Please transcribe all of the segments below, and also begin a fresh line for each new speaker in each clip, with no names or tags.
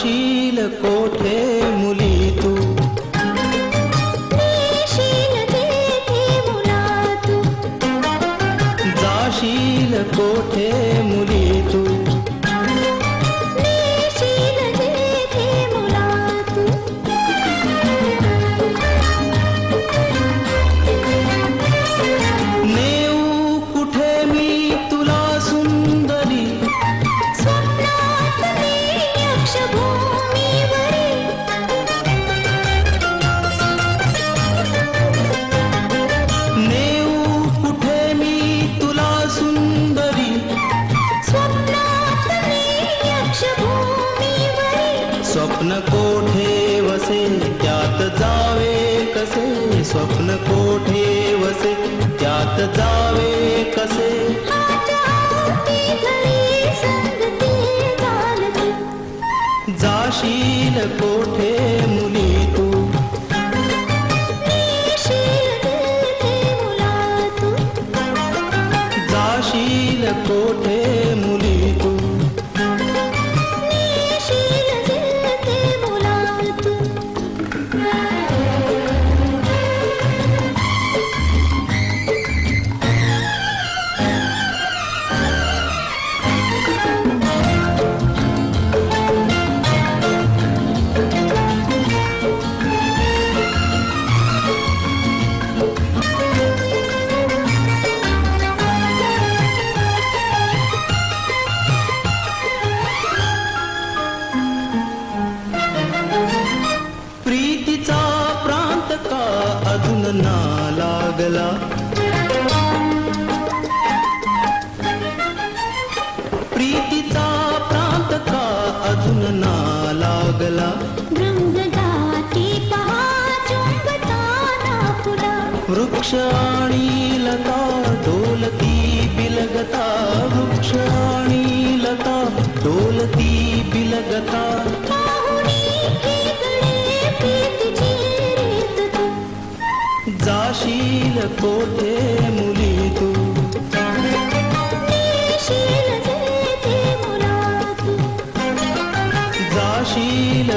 शीलकोठे मुलीतु
जाशील कोठे स्वप्न कोठे वसे? त्यात जावे कसे? स्वप्न कोठे वसे? त्यात जावे कसे? जाशील कोठे मुली? ना लागला. प्रीतीचा प्रांत का अजून ना लागला? वृक्ष आणि लता डोलती बिलगता. वृक्ष आणि लता डोलती बिलगता. जाशील कोठे मुली तू
नेशील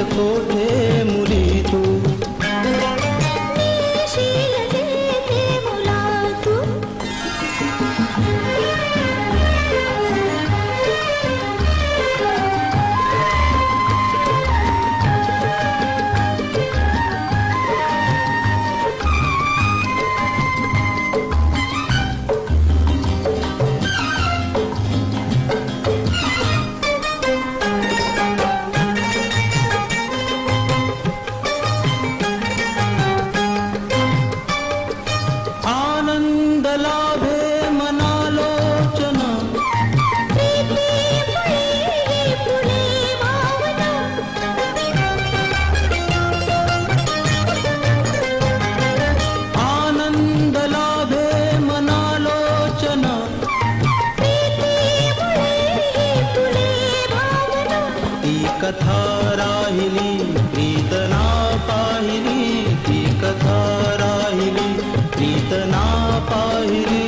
राहिली प्रीतना पाहिली ती कथा राहिली प्रीतना पाहिली.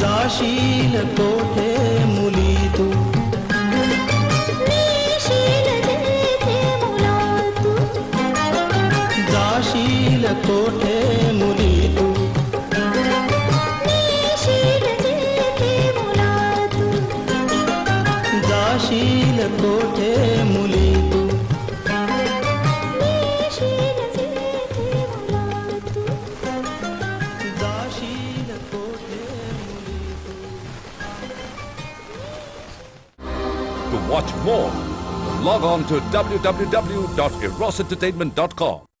जाशील कोठे मुली तू? जाशील कोठे
To watch more, log on to www.erosentertainment.com.